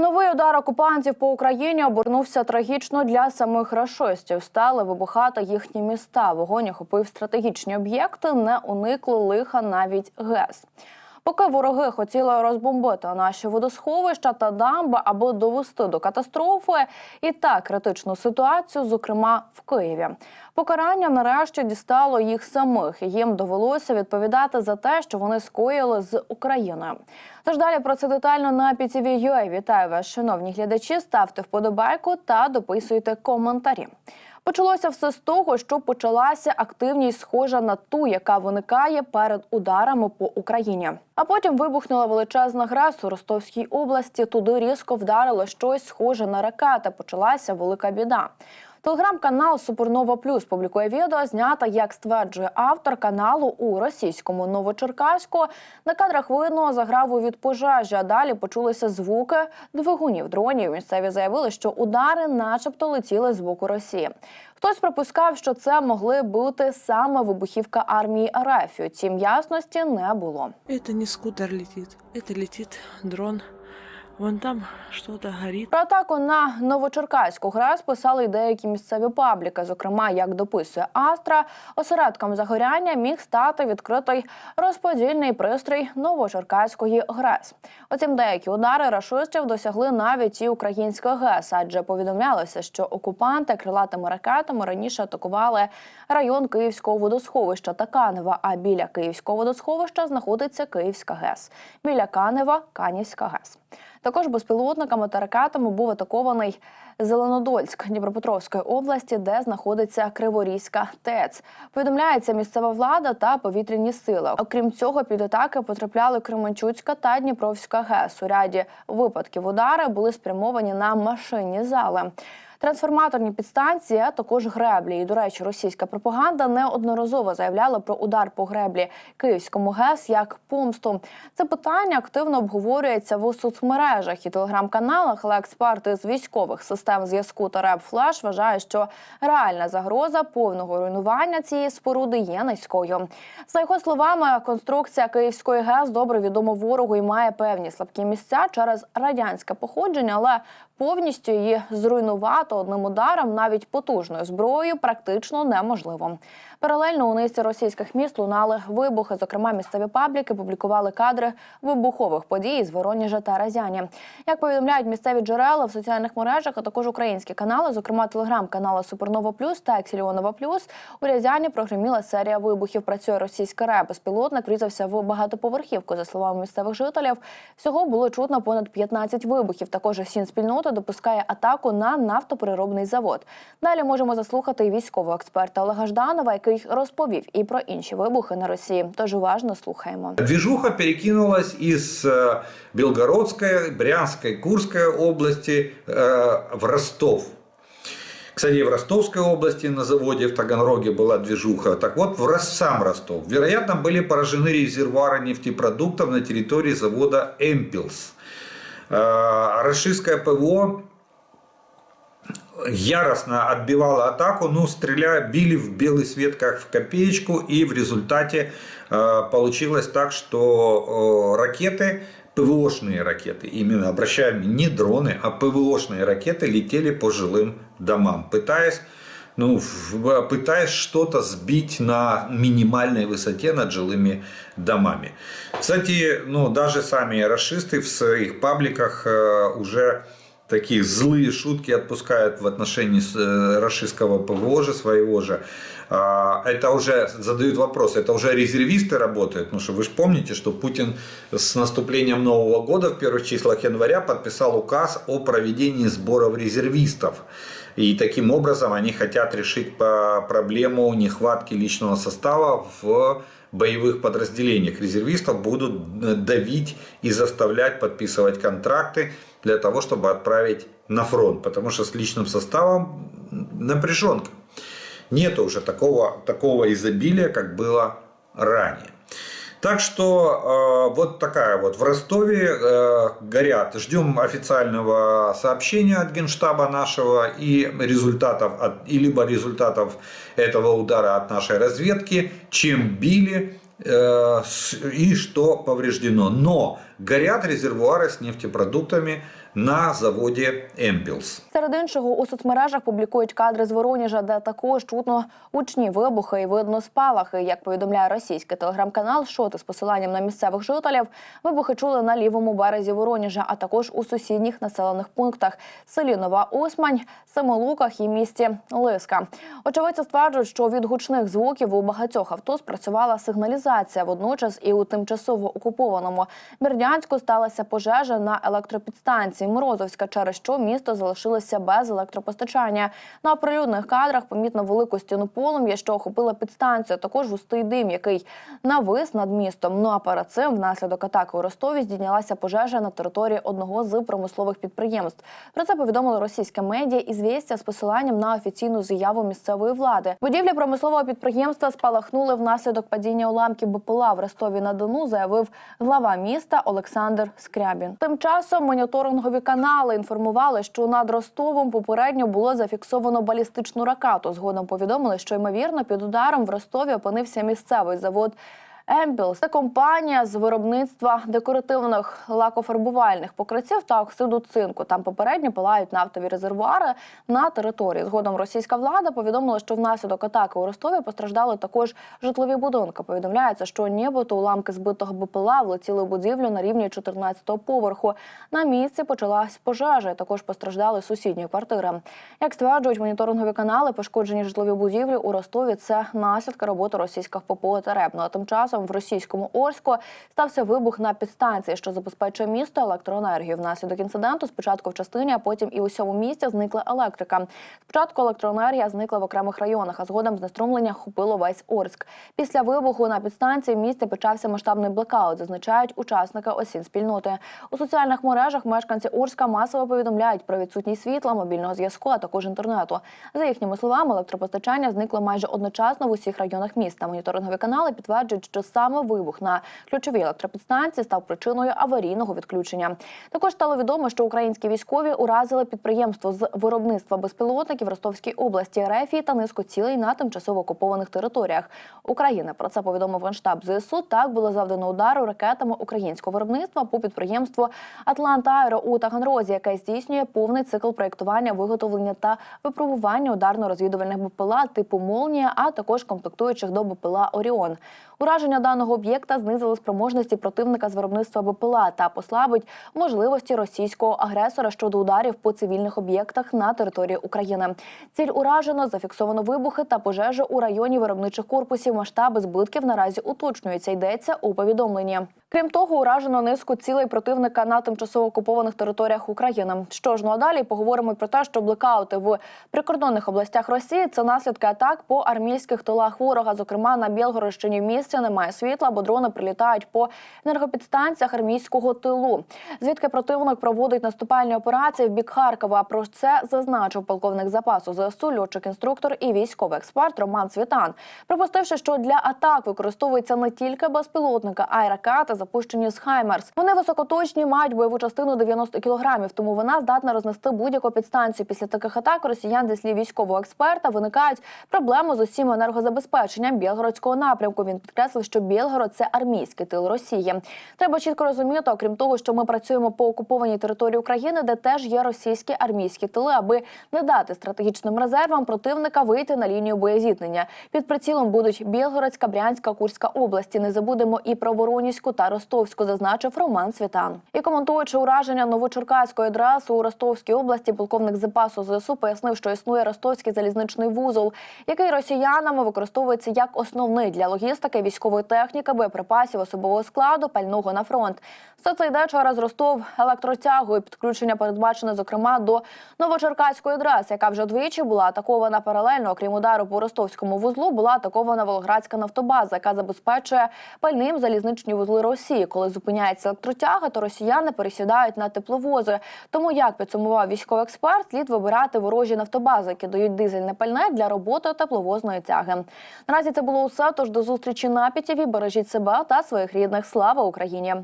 Новий удар окупантів по Україні обернувся трагічно для самих рашистів. Стали вибухати їхні міста. Вогонь охопив стратегічні об'єкти, не уникли лиха навіть ГЕС. Поки вороги хотіли розбомбити наші водосховища та дамби або довести до катастрофи, і так критичну ситуацію, зокрема в Києві. Покарання нарешті дістало їх самих. Їм довелося відповідати за те, що вони скоїли з Україною. Тож далі про це детально на PTV.ua. Вітаю вас, шановні глядачі. Ставте вподобайку та дописуйте коментарі. Почалося все з того, що почалася активність, схожа на ту, яка виникає перед ударами по Україні. А потім вибухнула величезна грес у Ростовській області. Туди різко вдарило щось схоже на ракети. Почалася велика біда. Телеграм-канал Супернова Плюс публікує відео, знято, як стверджує автор каналу у російському Новочеркаську. На кадрах видно заграву від пожежі. А далі почулися звуки двигунів дронів. Місцеві заявили, що удари, начебто, летіли з боку Росії. Хтось припускав, що це могли бути саме вибухівка армії РФ. Втім, ясності не було. Это не скутер летит, это летит дрон. Вон там что-то горит. Про атаку на Новочеркаську ГРЕС писали й деякі місцеві пабліки. Зокрема, як дописує Астра, осередком загоряння міг стати відкритий розподільний пристрій Новочеркаської ГРЕС. Утім, деякі удари рашистів досягли навіть і української ГЕС, адже повідомлялося, що окупанти крилатими ракетами раніше атакували район Київського водосховища та Канева. А біля Київського водосховища знаходиться Київська ГЕС. Біля Канева Канівська ГЕС. Також безпілотниками та ракетами був атакований Зеленодольськ Дніпропетровської області, де знаходиться Криворізька ТЕЦ. Повідомляється місцева влада та повітряні сили. Окрім цього, під атаки потрапляли Кременчуцька та Дніпровська ГЕС. У ряді випадків удари були спрямовані на машинні зали. Трансформаторні підстанції, а також греблі. І, до речі, російська пропаганда неодноразово заявляла про удар по греблі Київському ГЕС як помсту. Це питання активно обговорюється в соцмережах і телеграм-каналах, але експерти з військових систем зв'язку та РЕБ Флеш вважають, що реальна загроза повного руйнування цієї споруди є низькою. За його словами, конструкція Київської ГЕС добре відома ворогу і має певні слабкі місця через радянське походження, але повністю її зруйнувати одним ударом, навіть потужною зброєю, практично неможливо. Паралельно у низці російських міст лунали вибухи. Зокрема, місцеві пабліки публікували кадри вибухових подій з Воронежа та Разяні. Як повідомляють місцеві джерела в соціальних мережах, а також українські канали, зокрема телеграм-канали Супернова Плюс та Ексіліонова Плюс, у Рязані прогреміла серія вибухів. Працює російська РЕБ. Безпілотник врізався в багатоповерхівку. За словами місцевих жителів, всього було чутно понад 15 вибухів. Також Сінспільнота допускає атаку на нафтопереробний завод. Далі можемо заслухати і військового експерта Олега Жданова, який розповів і про інші вибухи на Росії. Тож уважно слухаємо. Движуха перекинулась из э, Белгородской, Брянской, Курской области э, в Ростов. Кстати, в Ростовской области на заводе в Таганроге была движуха. Так вот, в Рос- сам Ростов. Вероятно, были поражены резервуары нефтепродуктов на территории завода «Эмпилс». Э, Рашистское ПВО яростно отбивала атаку, ну, стреляя, били в белый свет как в копеечку, и в результате э, получилось так, что э, ракеты, ПВОшные ракеты, именно обращаем не дроны, а ПВОшные ракеты летели по жилым домам, пытаясь ну, пытаясь что-то сбить на минимальной высоте над жилыми домами. Кстати, ну, даже сами расисты в своих пабликах э, уже такие злые шутки отпускают в отношении э, рашистского ПВО же своего же. А, Это уже задают вопрос, это уже резервисты работают, потому что вы же помните, что Путин с наступлением Нового года в первых числах января подписал указ о проведении сборов резервистов. И таким образом они хотят решить проблему нехватки личного состава в боевых подразделениях. Резервистов будут э, давить и заставлять подписывать контракты для того, чтобы отправить на фронт. Потому что с личным составом напряженка. Нет уже такого, такого изобилия, как было ранее. Так что э, вот такая вот в Ростове э, горят. Ждем официального сообщения от генштаба нашего и результатов от, и либо результатов этого удара от нашей разведки, чем били э, и что повреждено. Но горят резервуары с нефтепродуктами на заводе «Эмпилс». Серед іншого у соцмережах публікують кадри з Воронежа, де також чутно гучні вибухи і видно спалахи. Як повідомляє російський телеграм-канал Шоти з посиланням на місцевих жителів, вибухи чули на лівому березі Воронежа, а також у сусідніх населених пунктах селі Нова Усмань, Семилуках і місті Лиска. Очевидці стверджують, що від гучних звуків у багатьох авто спрацювала сигналізація. Водночас і у тимчасово окупованому Бердянську сталася пожежа на електропідстанції Морозовська, через що місто залишилося без електропостачання. На оприлюдних кадрах помітно велику стіну полум'я, що охопила підстанцію. Також густий дим, який навис над містом. Ну а перед цим внаслідок атаки у Ростові здійнялася пожежа на території одного з промислових підприємств. Про це повідомили російське медіа «Ізвістія» з посиланням на офіційну заяву місцевої влади. Будівлі промислового підприємства спалахнули внаслідок падіння уламків БПЛА в Ростові на Дону, заявив глава міста Олександр Скрябін. Тим часом моніторингові канали інформували, що над Ростовом попередньо було зафіксовано балістичну ракету. Згодом повідомили, що ймовірно під ударом в Ростові опинився місцевий завод. Емпілс це компанія з виробництва декоративних лакофарбувальних покриттів та оксиду цинку. Там попередньо палають нафтові резервуари на території. Згодом російська влада повідомила, що внаслідок атаки у Ростові постраждали також житлові будинки. Повідомляється, що нібито уламки збитого БПЛА влетіли у будівлю на рівні 14-го поверху. На місці почалась пожежа. Також постраждали сусідні квартири. Як стверджують моніторингові канали, пошкоджені житлові будівлі у Ростові це наслідки роботи російських ППО та РЕП. Ну а тим часом в російському Орську стався вибух на підстанції, що забезпечує місто електроенергію. Внаслідок інциденту спочатку в частині, а потім і у всьому місті зникла електрика. Спочатку електроенергія зникла в окремих районах, а згодом знеструмлення хопило весь Орськ. Після вибуху на підстанції в місті почався масштабний блекаут, зазначають учасники осін спільноти. У соціальних мережах мешканці Орська масово повідомляють про відсутність світла, мобільного зв'язку, а також інтернету. За їхніми словами, електропостачання зникло майже одночасно в усіх районах міста. Моніторингові канали підтверджують, що саме вибух на ключовій електропідстанції став причиною аварійного відключення. Також стало відомо, що українські військові уразили підприємство з виробництва безпілотників Ростовській області РФ та низку цілей на тимчасово окупованих територіях України. Про це повідомив генштаб ЗСУ. Так було завдано удару ракетами українського виробництва по підприємству Атланта Аеро у Таганрозі, яке здійснює повний цикл проєктування, виготовлення та випробування ударно-розвідувальних БПЛА типу Молнія, а також комплектуючих до БПЛА Оріон. Ураження даного об'єкта знизили спроможності противника з виробництва БПЛА та послабить можливості російського агресора щодо ударів по цивільних об'єктах на території України. Ціль уражено, зафіксовано вибухи та пожежі у районі виробничих корпусів. Масштаби збитків наразі уточнюються. Йдеться у повідомленні. Крім того, уражено низку цілей противника на тимчасово окупованих територіях України. Що ж, ну а далі поговоримо про те, що блекаути в прикордонних областях Росії це наслідки атак по армійських тилах ворога. Зокрема, на Білгородщині в місті немає світла, бо дрони прилітають по енергопідстанціях армійського тилу. Звідки противник проводить наступальні операції в бік Харкова. Про це зазначив полковник запасу ЗСУ, льотчик-інструктор і військовий експерт Роман Цвітан, припустивши, що для атак використовується не тільки безпілотника, а й ракети, запущені з Хаймерс. Вони високоточні, мають бойову частину 90 кілограмів, тому вона здатна рознести будь-яку підстанцію. Після таких атак росіян, зі слів військового експерта, виникають проблеми з усім енергозабезпеченням Білгородського напрямку. Він підкреслив, що Білгород це армійський тил Росії. Треба чітко розуміти, окрім того, що ми працюємо по окупованій території України, де теж є російські армійські тили, аби не дати стратегічним резервам противника вийти на лінію боєзіткнення. Під прицілом будуть Білгородська, Брянська, Курська області. Не забудемо і про Воронізьку та Ростовську, зазначив Роман Світан. І коментуючи ураження Новочеркаської адреси у Ростовській області, полковник запасу ЗСУ пояснив, що існує ростовський залізничний вузол, який росіянами використовується як основний для логістики, військової техніки, боєприпасів, особового складу, пального на фронт. Все це йде через Ростов електротягу підключення передбачене, зокрема, до Новочеркаської адреси, яка вже двічі була атакована паралельно. Окрім удару по ростовському вузлу, була атакована Волградська нафтобаза, яка забезпечує пальним залізничні вузли Росії. Коли зупиняється електротяга, то росіяни пересідають на тепловози. Тому, як підсумував військовий експерт, слід вибирати ворожі нафтобази, які дають дизельне пальне для роботи тепловозної тяги. Наразі це було усе. Тож до зустрічі на пітіві. Бережіть себе та своїх рідних. Слава Україні!